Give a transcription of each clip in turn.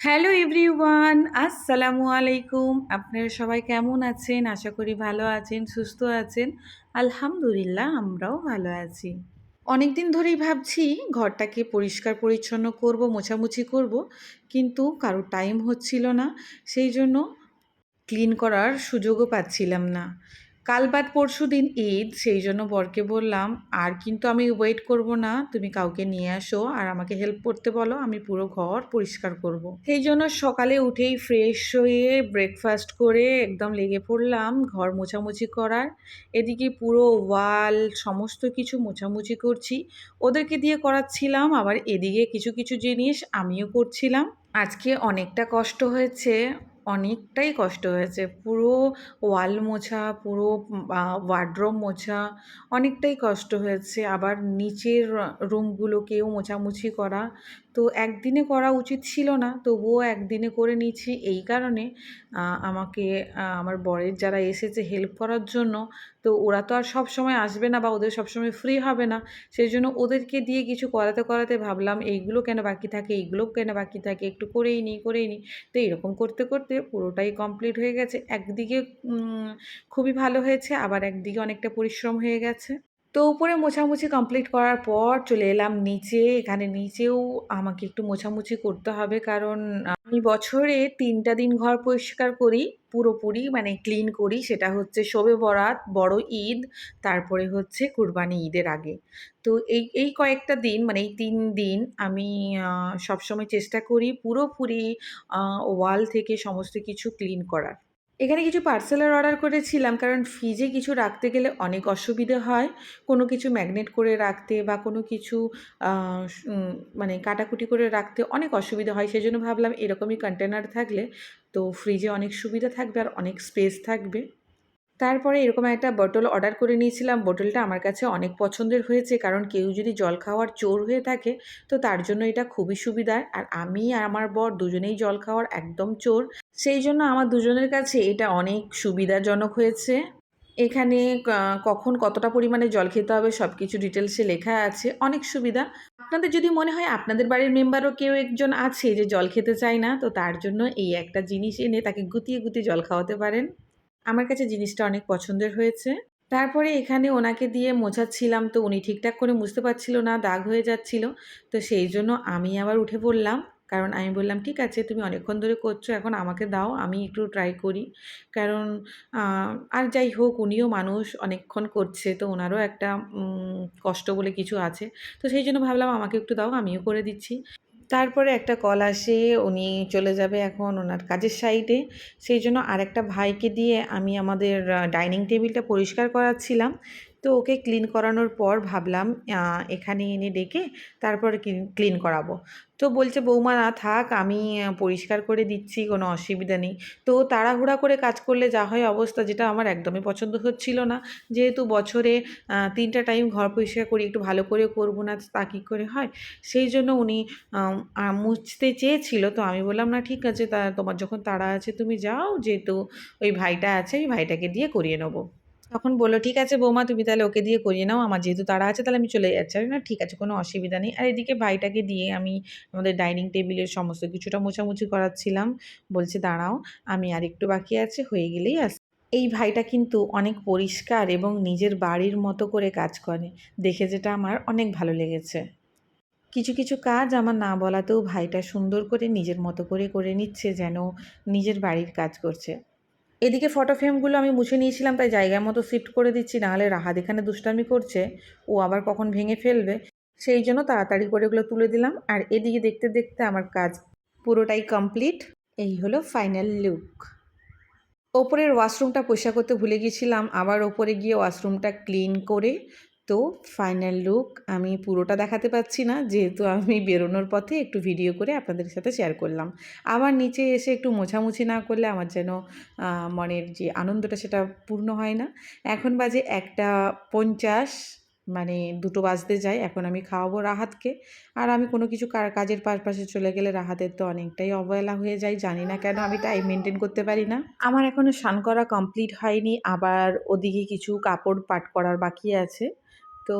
Hello everyone, আসসালামু আলাইকুম। আপনারা সবাই কেমন আছেন? আশা করি ভালো আছেন, সুস্থ আছেন। আলহামদুলিল্লাহ, আমরাও ভালো আছি। অনেক দিন ধরেই ভাবছি ঘরটাকে পরিষ্কার পরিচ্ছন্ন করব, মোছামুছি করব, কিন্তু কারও টাইম হচ্ছিল না, সেই জন্য ক্লিন করার সুযোগও পাচ্ছিলাম না। কাল বাদ পরশু দিন ঈদ, সেই জন্য বরকে বললাম, আর কিন্তু আমি ওয়েট করব না, তুমি কাউকে নিয়ে আসো আর আমাকে হেল্প করতে বলো, আমি পুরো ঘর পরিষ্কার করব। সেই জন্য সকালে উঠেই ফ্রেশ হয়ে ব্রেকফাস্ট করে একদম লেগে পড়লাম ঘর মোছামুছি করার। এদিকে পুরো ওয়াল, সমস্ত কিছু মোছামুছি করছি। ওদেরকে দিয়ে করাচ্ছিলাম, আবার এদিকে কিছু কিছু জিনিস আমিও করছিলাম। আজকে অনেকটা কষ্ট হয়েছে। অনেকটাই কষ্ট হয়েছে। পুরো ওয়াল মোছা, পুরো ওয়ার্ড্রোব মোছা অনেকটাই কষ্ট হয়েছে। আবার নিচের রুমগুলোকেও মোছামুছি করা তো একদিনে করা উচিত ছিল না। তবুও একদিনে করে নিয়েছি। এই কারণে আমাকে আমার বরের যারা এসেছে হেল্প করার জন্য তো ওরা তো আর সব সময় আসবে না বা ওদের সবসময় ফ্রি হবে না। সেই জন্য ওদেরকে দিয়ে কিছু করাতে করাতে ভাবলাম, এইগুলো কেন বাকি থাকে, এইগুলো কেন বাকি থাকে, একটু করেই নিই করেই নিই। তো এরকম করতে করতে পুরোটাই কমপ্লিট হয়ে গেছে। একদিকে খুবই ভালো হয়েছে, আবার একদিকে অনেকটা পরিশ্রম হয়ে গেছে। তো উপরে মোছামুছি কমপ্লিট করার পর চলে এলাম নিচে। এখানে নিচেও আমাকে একটু মোছামুছি করতে হবে কারণ আমি বছরে তিনটা দিন ঘর পরিষ্কার করি, পুরোপুরি মানে ক্লিন করি। সেটা হচ্ছে শোবে বরাত, বড় ঈদ, তারপরে হচ্ছে কুরবানি ঈদের আগে। তো এই এই কয়েকটা দিন মানে এই তিন দিন আমি সবসময় চেষ্টা করি পুরোপুরি ওয়াল থেকে সমস্ত কিছু ক্লিন করার। এখানে কিছু পার্সেলের অর্ডার করেছিলাম, কারণ ফ্রিজে কিছু রাখতে গেলে অনেক অসুবিধে হয়। কোনো কিছু ম্যাগনেট করে রাখতে বা কোনো কিছু মানে কাটাকুটি করে রাখতে অনেক অসুবিধা হয়। সেই জন্য ভাবলাম এরকমই কন্টেনার থাকলে তো ফ্রিজে অনেক সুবিধা থাকবে আর অনেক স্পেস থাকবে। তারপরে এরকম একটা বোতল অর্ডার করে নিয়েছিলাম। বোতলটা আমার কাছে অনেক পছন্দের হয়েছে, কারণ কেউ যদি জল খাওয়ার চোর হয়ে থাকে, তো তার জন্য এটা খুবই সুবিধার। আর আমি আর আমার বর দুজনেই জল খাওয়ার একদম চোর। সেই জন্য আমার দুজনের কাছে এটা অনেক সুবিধাজনক হয়েছে। এখানে কখন কতটা পরিমাণে জল খেতে হবে সব কিছু ডিটেলসে লেখা আছে। অনেক সুবিধা। আপনাদের যদি মনে হয় আপনাদের বাড়ির মেম্বারও কেউ একজন আছে যে জল খেতে চায় না, তো তার জন্য এই একটা জিনিস এনে তাকে গুতিয়ে গুতিয়ে জল খাওয়াতে পারেন। আমার কাছে জিনিসটা অনেক পছন্দের হয়েছে। তারপরে এখানে ওনাকে দিয়ে মোছাচ্ছিলাম, তো উনি ঠিকঠাক করে মুছতে পারছিল না, দাগ হয়ে যাচ্ছিল। তো সেই জন্য আমি আবার উঠে পড়লাম। কারণ আমি বললাম, ঠিক আছে, তুমি অনেকক্ষণ ধরে করছ, এখন আমাকে দাও, আমি একটু ট্রাই করি। কারণ আর যাই হোক, উনিও মানুষ, অনেকক্ষণ করছে, তো ওনারও একটা কষ্ট বলে কিছু আছে। তো সেই জন্য ভাবলাম, আমাকে একটু দাও, আমিও করে দিচ্ছি। তারপরে একটা কল আসে, উনি চলে যাবে এখন ওনার কাজের সাইডে সেই জন্য আরেকটা ভাইকে দিয়ে আমি আমাদের ডাইনিং টেবিলটা পরিষ্কার করাচ্ছিলাম। তো ওকে ক্লিন করানোর পর ভাবলাম এখানে এনে ডেকে তারপর ক্লিন করাবো। তো বলছে, বৌমা, না থাক, আমি পরিষ্কার করে দিচ্ছি, কোনো অসুবিধা নেই। তো তাড়াহুড়া করে কাজ করলে যা হয় অবস্থা, যেটা আমার একদমই পছন্দ হচ্ছিল না। যেহেতু বছরে তিনটা টাইম ঘর পরিষ্কার করি, একটু ভালো করে করব না, তা কী করে হয়? সেই জন্য উনি মুছতে চেয়েছিল। তো আমি বললাম, না, ঠিক আছে, তা তোমার যখন তাড়া আছে, তুমি যাও, যেহেতু ওই ভাইটা আছে ওই ভাইটাকে দিয়ে করিয়ে নেব। তখন বলল, ঠিক আছে বৌমা, তুমি তাহলে ওকে দিয়ে করিয়ে নাও। আমার যেহেতু তারা আছে, তাহলে আমি চলে যাচ্ছি। না ঠিক আছে, কোনো অসুবিধা নেই। আর এদিকে ভাইটাকে দিয়ে আমি আমাদের ডাইনিং টেবিলের সমস্ত কিছুটা মোছামুছি করাচ্ছিলাম। বলছে, দাঁড়াও, আমি আর একটু বাকি আছে, হয়ে গেলেই আস এই ভাইটা কিন্তু অনেক পরিষ্কার এবং নিজের বাড়ির মতো করে কাজ করে। দেখে যেটা আমার অনেক ভালো লেগেছে। কিছু কিছু কাজ আমার না বলাতেও ভাইটা সুন্দর করে নিজের মতো করে করে নিচ্ছে, যেন নিজের বাড়ির কাজ করছে। এদিকে ফটো ফ্রেমগুলো আমি মুছে নিয়েছিলাম, তাই জায়গার মতো শিফট করে দিচ্ছি, নাহলে রাহাত এখানে দুষ্টামি করছে, ও আবার কখন ভেঙে ফেলবে। সেই জন্য তাড়াতাড়ি করে ওগুলো তুলে দিলাম, আর এদিকে দেখতে দেখতে আমার কাজ পুরোটাই কমপ্লিট এই হলো ফাইনাল লুক ওপরের ওয়াশরুমটা পরিষ্কার করতে ভুলে গিয়েছিলাম, আবার ওপরে গিয়ে ওয়াশরুমটা ক্লিন করে তো ফাইনাল লুক আমি পুরোটা দেখাতে পাচ্ছি না। যেহেতু আমি বেরোনোর পথে একটু ভিডিও করে আপনাদের সাথে শেয়ার করলাম। আবার নিচে এসে একটু মোছামুছি না করলে আমার যেন মনের যে আনন্দটা সেটা পূর্ণ হয় না। এখন বাজে একটা পঞ্চাশ মানে দুটো বাজতে যায়। এখন আমি খাওয়াবো রাহাতকে। আর আমি কোনো কিছু কাজের পাশে চলে গেলে রাহাতের তো অনেকটাই অবহেলা হয়ে যায়। জানি না কেন আমি টাইম মেনটেন করতে পারি না। আমার এখনও স্নান করা কমপ্লিট হয়নি। আবার ওদিকে কিছু কাপড় পাট করার বাকি আছে। তো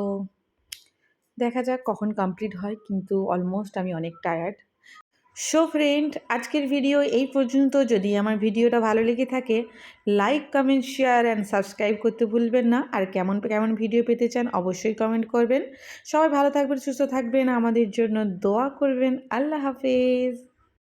দেখা যাক কখন কমপ্লিট হয়, কিন্তু অলমোস্ট আমি অনেক টায়ার্ড সো ফ্রেন্ড আজকের ভিডিও এই পর্যন্ত। যদি আমার ভিডিওটা ভালো লেগে থাকে like comment share and subscribe করতে ভুলবেন না। আর কেমন কেমন ভিডিও পেতে চান অবশ্যই কমেন্ট করবেন। সবাই ভালো থাকবেন, সুস্থ থাকবেন। আমাদের জন্য দোয়া করবেন। আল্লাহ হাফেজ।